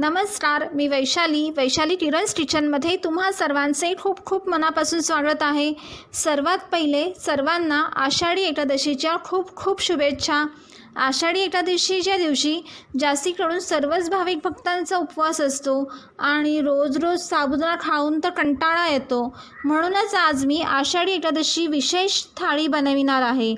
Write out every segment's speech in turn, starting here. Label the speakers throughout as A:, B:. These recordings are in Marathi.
A: नमस्कार मी वैशाली. वैशाली किरण्स किचनमध्ये तुम्हा सर्वांचे खूप खूप मनापासून स्वागत आहे. सर्वात पहिले सर्वांना आषाढी एकादशीच्या खूप खूप शुभेच्छा. आषाढी एकादशीच्या दिवशी जास्तीकडून सर्वच भाविक भक्तांचा उपवास असतो आणि रोज रोज साबुदाणा खाऊन तर कंटाळा येतो. म्हणूनच आज मी आषाढी एकादशी विशेष थाळी बनविणार आहे.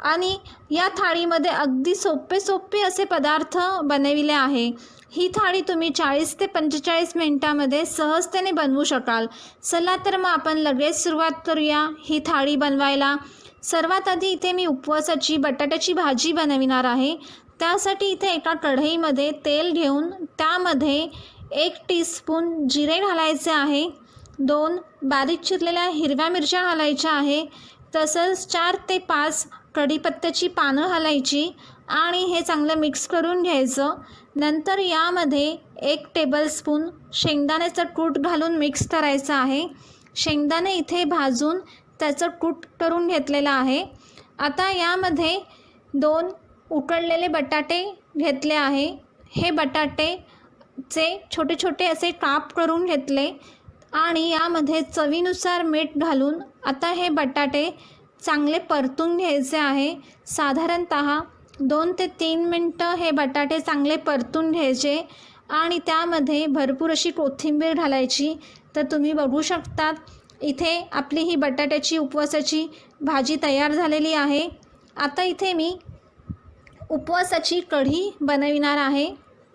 A: आणि या थाळीमध्ये अगदी सोपे सोपे असे पदार्थ बनविले आहे. ही थाळी तुम्ही चाळीस ते पंचेचाळीस मिनटामध्ये सहजतेने बनवू शकाल. चला तर मग आपण लगेच सुरुवात करूया. ही थाळी बनवायला. सर्वात आधी इथे मी उपवासाची बटाट्याची भाजी बनविणार आहे. त्यासाठी इथे एका कढईमध्ये तेल घेऊन त्यामध्ये एक टीस्पून जिरे घालायचे आहे. दोन बारीक चिरलेल्या हिरव्या मिरच्या घालायच्या आहे. तसंच चार ते पाच कढीपत्त्याची पानं घालायची. आणि हे चांगलं मिक्स करून घ्यायचं. नंतर यामध्ये एक टेबलस्पून शेंगदाण्याचं कूट घालून मिक्स करायचं आहे. शेंगदाणे इथे भाजून त्याचं कूट करून घेतलेलं आहे. आता यामध्ये दोन उकडलेले बटाटे घेतले आहे. हे बटाटेचे छोटे छोटे असे काप करून घेतले आणि यामध्ये चवीनुसार मीठ घालून आता हे बटाटे चांगले परतून घ्यायचे आहे. साधारणत दोन ते तीन मिनटं हे बटाटे चांगले परतून घ्यायचे आणि त्यामध्ये भरपूर अशी कोथिंबीर घालायची. तर तुम्ही बघू शकतात इथे आपली ही बटाट्याची उपवासाची भाजी तयार झालेली आहे. आता इथे मी उपवासाची कढी बनविणार आहे.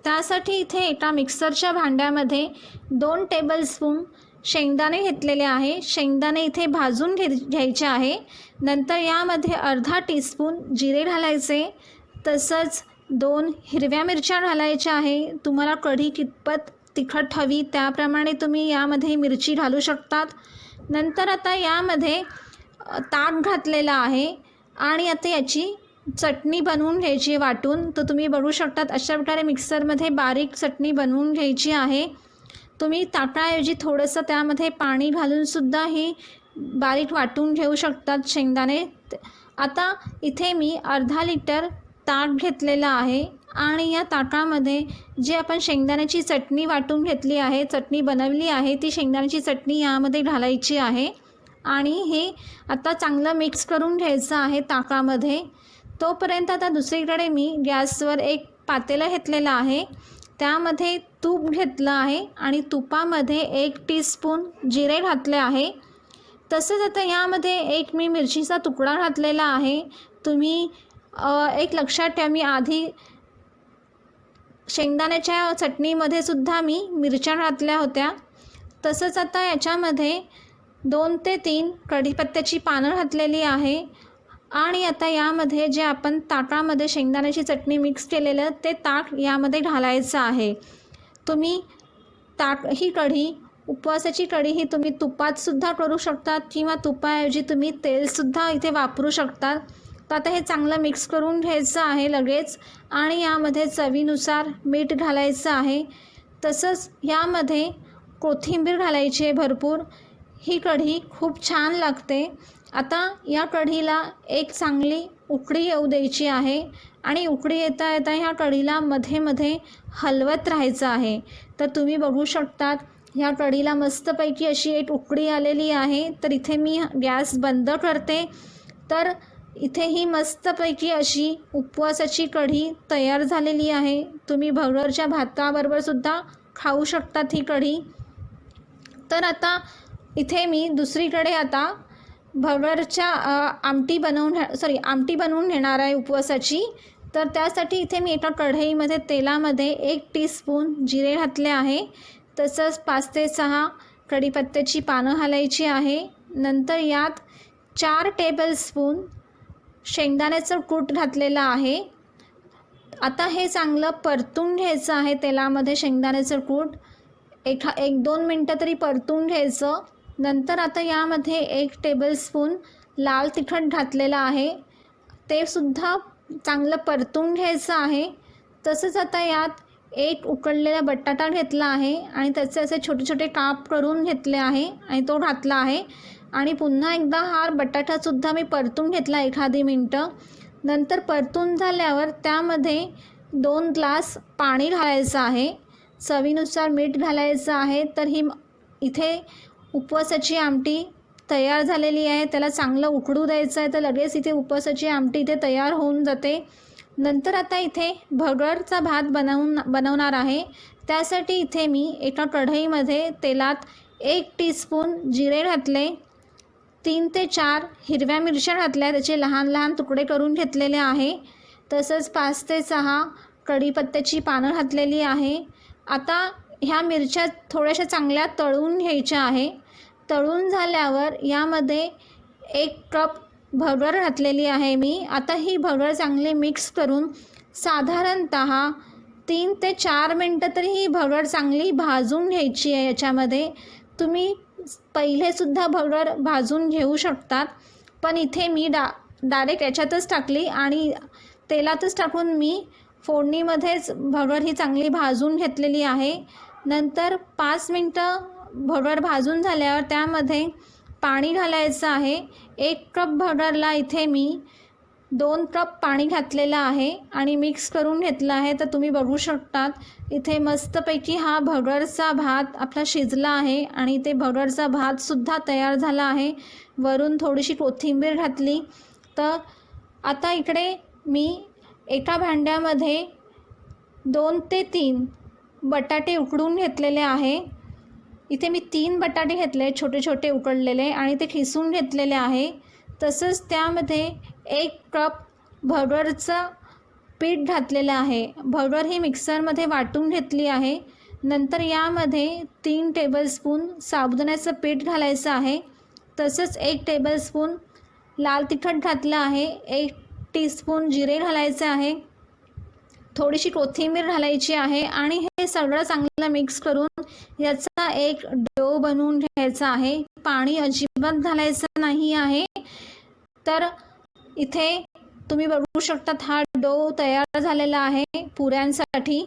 A: त्यासाठी इथे एका मिक्सरच्या भांड्यामध्ये दोन टेबलस्पून शेंगदाणे घेतलेले आहे. शेंगदाणे इथे भाजून घे घ्यायचे आहे. नंतर यामध्ये अर्धा टीस्पून जिरे घालायचे. तसंच दोन हिरव्या मिरच्या घालायच्या आहे. तुम्हाला कढी कितपत तिखट हवी त्याप्रमाणे तुम्ही यामध्ये मिरची घालू शकतात. नंतर आता यामध्ये ताक घातलेला आहे आणि आता याची चटणी बनवून घ्यायची वाटून. तर तुम्ही बघू शकतात अशा प्रकारे मिक्सरमध्ये बारीक चटणी बनवून घ्यायची आहे. तुम्ही ताटाऐवजी थोडंसं त्यामध्ये पाणी घालूनसुद्धा ही बारीक वाटून घेऊ शकतात शेंगदाणे. आता इथे मी अर्धा लिटर ताक घेतलेलं आहे आणि या ताकामध्ये जे आपण शेंगदाण्याची चटणी वाटून घेतली आहे चटणी बनवली आहे ती शेंगदाण्याची चटणी यामध्ये घालायची आहे. आणि हे आता चांगलं मिक्स करून घ्यायचं आहे ताकामध्ये. तोपर्यंत आता दुसरीकडे मी गॅसवर एक पातेलं घेतलेलं आहे. त्यामध्ये तूप घेतलं आहे आणि तुपामध्ये एक टीस्पून जिरे घातले आहे. तसंच आता यामध्ये एक मी मिरचीचा तुकडा घातलेला आहे. तुम्ही एक लक्षात ठेवा मी आधी शेंगदाण्याच्या चटणीमध्ये सुद्धा मी मिरच्या घातल्या होत्या. तसंच आता याच्यामध्ये दोन ते तीन कढीपत्त्याची पानं घातलेली आहे. आणि आता यामध्ये जे आपण ताकामध्ये शेंगदाण्याची चटणी मिक्स केलेलं ते ताक यामध्ये घालायचं आहे. तुम्ही ताक ही कढी उपवासाची कढी ही तुम्ही तुपातसुद्धा करू शकतात किंवा तुपाऐवजी तुम्ही तेलसुद्धा इथे वापरू शकतात. तर आता हे चांगलं मिक्स करून घ्यायचं आहे लगेच आणि यामध्ये चवीनुसार मीठ घालायचं आहे. तसंच यामध्ये कोथिंबीर घालायची आहे भरपूर. ही कढी खूप छान लागते. आता या कढीला एक चांगली उकडी येऊ द्यायची आहे आणि उकडी येता येता ह्या कढीला मध्ये मध्ये हलवत राहायचं आहे. तर तुम्ही बघू शकतात ह्या कढीला मस्तपैकी अशी एक उकडी आलेली आहे. तर इथे मी गॅस बंद करते. तर इथे ही मस्तपैकी अशी उपवासाची कढी तयार झालेली आहे. तुम्ही भगरच्या भाताबरोबरसुद्धा खाऊ शकतात ही कढी. तर आता इथे मी दुसरीकडे आता भवरच्या आमटी बनवून सॉरी आमटी बनवून घेणार आहे उपवासाची. तर त्यासाठी इथे मी एका कढईमध्ये तेलामध्ये एक टीस्पून जिरे घातले आहे. तसंच पाच ते सहा कढीपत्त्याची पानं घालायची आहे. नंतर यात चार टेबलस्पून शेंगदाण्याचं कूट घातलेलं आहे. आता हे चांगलं परतून घ्यायचं आहे तेलामध्ये शेंगदाण्याचं कूट. एखा एक दोन मिनटं तरी परतून घ्यायचं. नंतर आता यामध्ये एक टेबलस्पून लाल तिखट घातलेलं आहे. ते सुद्धा चांगलं परतून घ्यायचं आहे. तसंच आता यात एक उकडलेला बटाटा घेतला आहे आणि त्याचे असे छोटे छोटे काप करून घेतले आहे आणि तो घातला आहे. आणि पुन्हा एकदा हा बटाटासुद्धा मी परतून घेतला एखादी मिनटं. नंतर परतून झाल्यावर त्यामध्ये दोन ग्लास पाणी घालायचं आहे. चवीनुसार मीठ घालायचं आहे. तर ही इथे उपवासाची आमटी तयार झालेली आहे. त्याला चांगलं उकडू द्यायचं आहे. तर लगेच इथे उपवासाची आमटी इथे तयार होऊन जाते. नंतर आता इथे भगरचा भात बनवून बनवणार आहे. त्यासाठी इथे मी एका कढईमध्ये तेलात एक टीस्पून जिरे घातले. तीन ते चार हिरव्या मिरच्या घातल्या. त्याचे लहान लहान तुकडे करून घेतलेले आहे. तसंच पाच ते सहा कढीपत्त्याची पानं घातलेली आहे. आता ह्या मिरच्या थोड्याशा चांगल्या तळून घ्यायच्या आहे. तळून झाल्यावर यामध्ये एक कप भरभर घातलेली आहे मी. आता ही भगर चांगली मिक्स करून साधारणत तीन ते चार मिनटं तरी ही भगर चांगली भाजून घ्यायची आहे याच्यामध्ये. तुम्ही पहिलेसुद्धा भगर भाजून घेऊ शकतात. पण इथे मी डा डायरेक्ट याच्यातच टाकली आणि तेलातच टाकून मी फोडणीमध्येच भगर ही चांगली भाजून घेतलेली आहे. नंतर पाच मिनटं भगर भाजून झाल्यावर त्यामध्ये पाणी घालायचं आहे. एक कप भगरला इथे मी दोन कप पाणी घातलेलं आहे आणि मिक्स करून घेतलं आहे. तर तुम्ही बघू शकतात इथे मस्तपैकी हा भगरचा भात आपला शिजला आहे आणि ते भगरचा भातसुद्धा तयार झाला आहे. वरून थोडीशी कोथिंबीर घातली. तर आता इकडे मी एका भांड्यामध्ये दोन ते तीन बटाटे उकडून घेतलेले आहे. इथे मी तीन बटाटे घेतले छोटे छोटे उकडलेले आणि ते खिसून घेतलेले आहे. तसंच त्यामध्ये एक कप भरवरचं पीठ घातलेलं आहे. भरवर ही मिक्सरमध्ये वाटून घेतली आहे. नंतर यामध्ये तीन टेबलस्पून साबुदाण्याचं पीठ घालायचं आहे. तसंच एक टेबलस्पून लाल तिखट घातलं आहे. एक टीस्पून जिरे घालायचे आहे. थोडीशी कोथिंबीर घालायची आहे आणि हे सगळं चांगलं मिक्स करून याचा एक डो बनवून घ्यायचा आहे. पाणी अजिबात घालायचं नाही आहे. तर इथे तुम्ही बघू शकतात हा डो तयार झालेला आहे पुऱ्यांसाठी.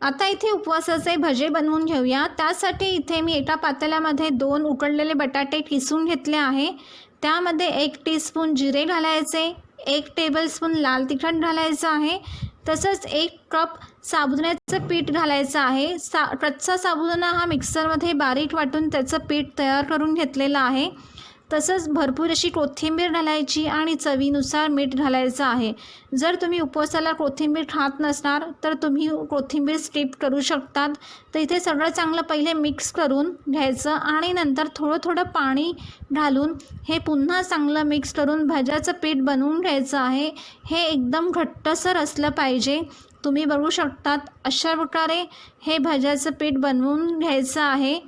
A: आता इथे उपवासाचे भजे बनवून घेऊया. त्यासाठी इथे मी एका पातेल्यामध्ये दोन उकडलेले बटाटे किसून घेतले आहे. त्यामध्ये एक टीस्पून जिरे घालायचे एक टेबलस्पून लाल तिखट घालायचं आहे. तसंच एक कप साबुदाण्याचं पीठ घालायचं आहे. सा कच्चा साबुदाणा हा मिक्सरमध्ये बारीक वाटून त्याचं पीठ तयार करून घेतलेलं आहे. तसंच भरपूर अशी कोथिंबीर घालायची आणि चवीनुसार मीठ घालायचं आहे. जर तुम्ही उपवासाला कोथिंबीर खात नसणार तर तुम्ही कोथिंबीर स्किप करू शकतात. तर इथे सगळं चांगलं पहिले मिक्स करून घ्यायचं आणि नंतर थोडं थोडं पाणी घालून हे पुन्हा चांगलं मिक्स करून भाज्याचं पीठ बनवून घ्यायचं आहे. हे एकदम घट्टसर असलं पाहिजे. तुम्ही बघू शकतात अशा प्रकारे हे भज्याचं पीठ बनवून घ्यायचं आहे.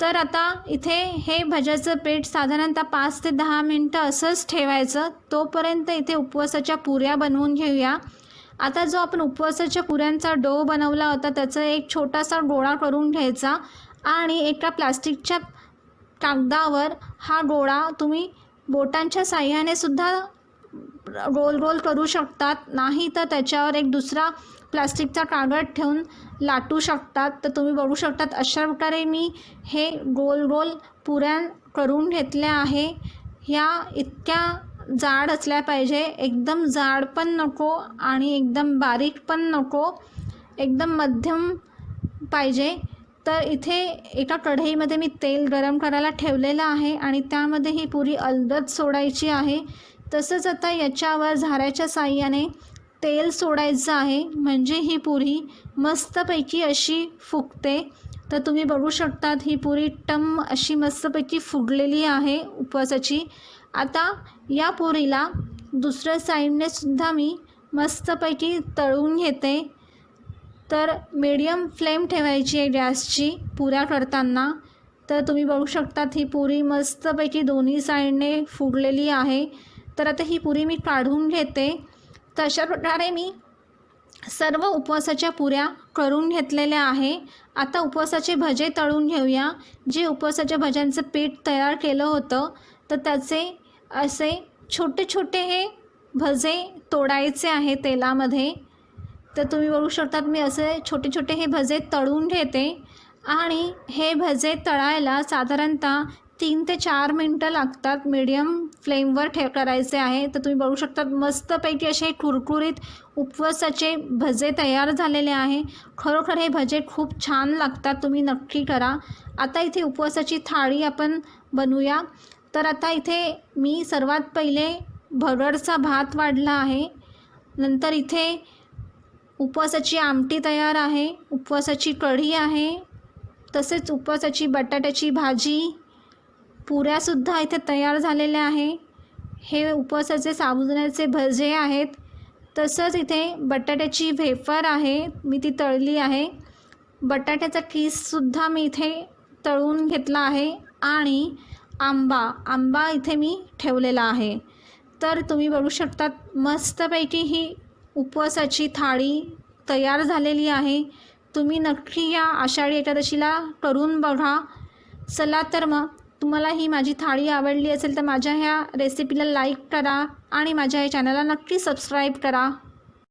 A: तर आता इथे हे भज्याचं पीठ साधारणतः पाच ते दहा मिनटं असंच ठेवायचं. तोपर्यंत इथे उपवासाच्या पुऱ्या बनवून घेऊया. आता जो आपण उपवासाच्या पुऱ्यांचा डो बनवला होता त्याचा एक छोटासा गोळा करून घ्यायचा आणि एका प्लास्टिकच्या कागदावर हा गोळा तुम्ही बोटांच्या साह्याने सुद्धा रोल रोल करू शकतात. नाही तर त्याच्यावर एक दुसरा प्लास्टिकचा कागद ठेवून लाटू शकतात. तर तुम्ही बघू शकतात अशा प्रकारे मी हे गोल गोल पुऱ्या करून घेतल्या आहे. ह्या इतक्या जाड असल्या पाहिजे. एकदम जाड पण नको आणि एकदम बारीक पण नको. एकदम मध्यम पाहिजे. तर इथे एका कढईमध्ये मी तेल गरम करायला ठेवलेलं आहे आणि त्यामध्ये ही पुरी अलगद सोडायची आहे. तसंच आता याच्यावर झाऱ्याच्या साह्याने तेल सोडायचं आहे म्हणजे ही पुरी मस्तपैकी अशी फुगते. तर तुम्ही बघू शकतात ही पुरी टम अशी मस्तपैकी फुगलेली आहे उपवासाची. आता या पुरीला दुसऱ्या साईडने सुद्धा मी मस्तपैकी तळून घेते. तर मीडियम फ्लेम ठेवायची आहे गॅसची पुऱ्या करताना. तर तुम्ही बघू शकतात ही पुरी मस्तपैकी दोन्ही साईडने फुगलेली आहे. तर आता ही पुरी मी काढून घेते. तर अशा प्रकारे मी सर्व उपवासाच्या पुऱ्या करून घेतलेल्या आहे. आता उपवासाचे भजे तळून घेऊया. जे उपवासाच्या भज्यांचं पीठ तयार केलं होतं तर त्याचे असे छोटे छोटे हे भजे तोडायचे आहे तेलामध्ये. तर तुम्ही बघू शकतात मी असे छोटे छोटे हे भजे तळून घेते. आणि हे भजे तळायला साधारणतः तीन ते चार मिनटं लागतात मीडियम फ्लेमवर ठेव करायचे आहे. तर तुम्ही बघू शकता मस्तपैकी असे कुरकुरीत उपवासाचे भजे तयार झालेले आहे. खरोखर हे भजे खूप छान लागतात तुम्ही नक्की करा. आता इथे उपवासाची थाळी आपण बनवूया. तर आता इथे मी सर्वात पहिले भरडचा भात वाढला आहे. नंतर इथे उपवासाची आमटी तयार आहे. उपवासाची कढी आहे. तसेच उपवासाची बटाट्याची भाजी पुऱ्यासुद्धा इथे तयार झालेल्या आहे. हे उपवासाचे साबुदाण्याचे भजे आहेत तसंच इथे बटाट्याची वेफर आहे मी ती तळली आहे. बटाट्याचा किससुद्धा मी इथे तळून घेतला आहे आणि आंबा आंबा इथे मी ठेवलेला आहे. तर तुम्ही बघू शकतात मस्तपैकी ही उपवासाची थाळी तयार झालेली आहे. तुम्ही नक्की या आषाढी एकादशीला करून बघा. चला तर मग तुम्हाला ही माझी थाळी आवडली असेल तर माझ्या ह्या रेसिपीला लाईक करा आणि माझ्या या चॅनलला नक्की सबस्क्राईब करा.